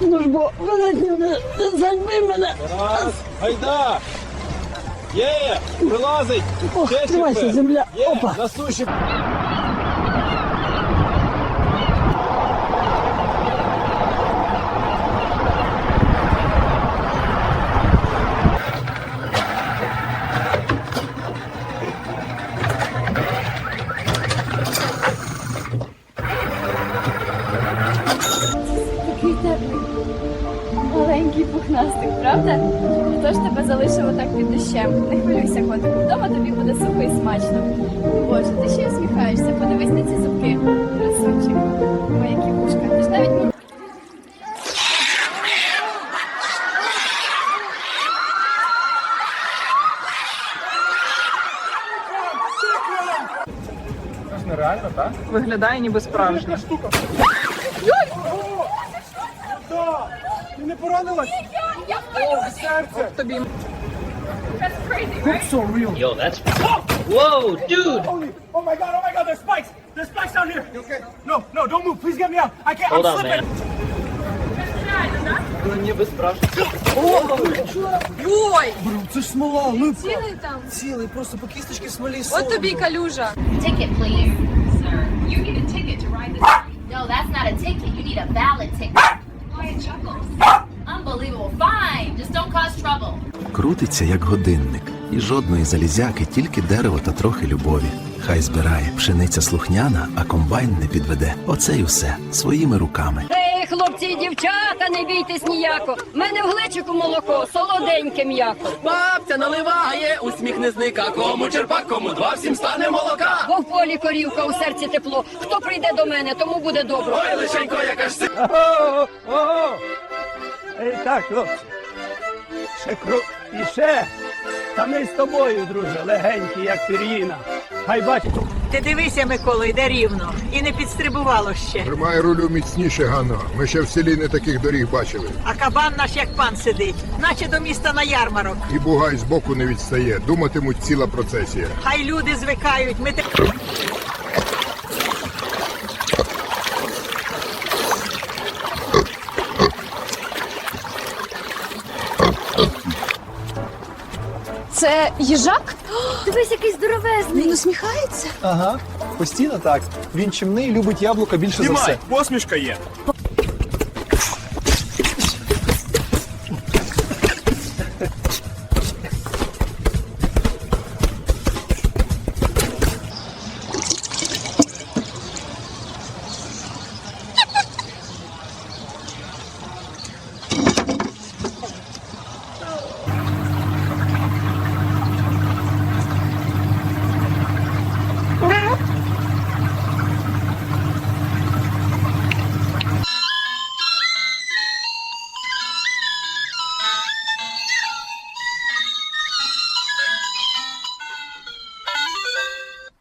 Ну ж бо, мене займи мене. Раз, гайда! Є! Прилазить! Ох, тримайся, земля. Є! Опа. На Маленький пухнастик, правда? Хто ж тебе залишив отак під дощем? Не хвилюйся, котику. Вдома тобі буде сухо і смачно. Боже, ти ще й усміхаєшся. Подивись на ці зубки. Красунчик. Ой, які вушка. Ти ж навіть не Це ж нереально, так? Виглядає ніби справжнє. Так! Ти не поранилась? О, серце! Тобі Yo, that's. Whoa, dude! Holy, oh my god, oh my god, there's spikes! There's spikes down here! You okay? No, no, don't move, please get me out! I can't, Hold I'm on, slipping! man. ніби справжній. Ой! Це ж смола, липка! Цілий там. Цілий, просто по кісточки смолі От тобі й калюжа. Ticket, please. Sir, you need a ticket to ride this. No, that's not a ticket. You need a valid Крутиться як годинник, і жодної залізяки, тільки дерево та трохи любові. Хай збирає пшениця слухняна, а комбайн не підведе. Оце й усе своїми руками. Ей, хлопці і дівчата, не бійтесь ніяко. В мене в глечику молоко, солоденьке м'яко. Бабця наливає, усміх не зника. Кому черпак, кому два, всім стане молока. Бо в полі корівка, у серці тепло. Хто прийде до мене, тому буде добро. Ой, лишенько, яка ж си. Ого! Ого! Ей, так, хлопці. Ще кру... І ще. Та ми з тобою, друже, легенькі, як пір'їна. Хай бачить. Ти дивися, Микола, йде рівно. І не підстрибувало ще. Тримай рулю міцніше, Ганно. Ми ще в селі не таких доріг бачили. А кабан наш як пан сидить, наче до міста на ярмарок. І бугай збоку не відстає. Думатимуть ціла процесія. Хай люди звикають. Ми те... Це їжак? Дивись, який здоровезний. Він усміхається. Ага, постійно так. Він чимний, любить яблука більше за все. посмішка є.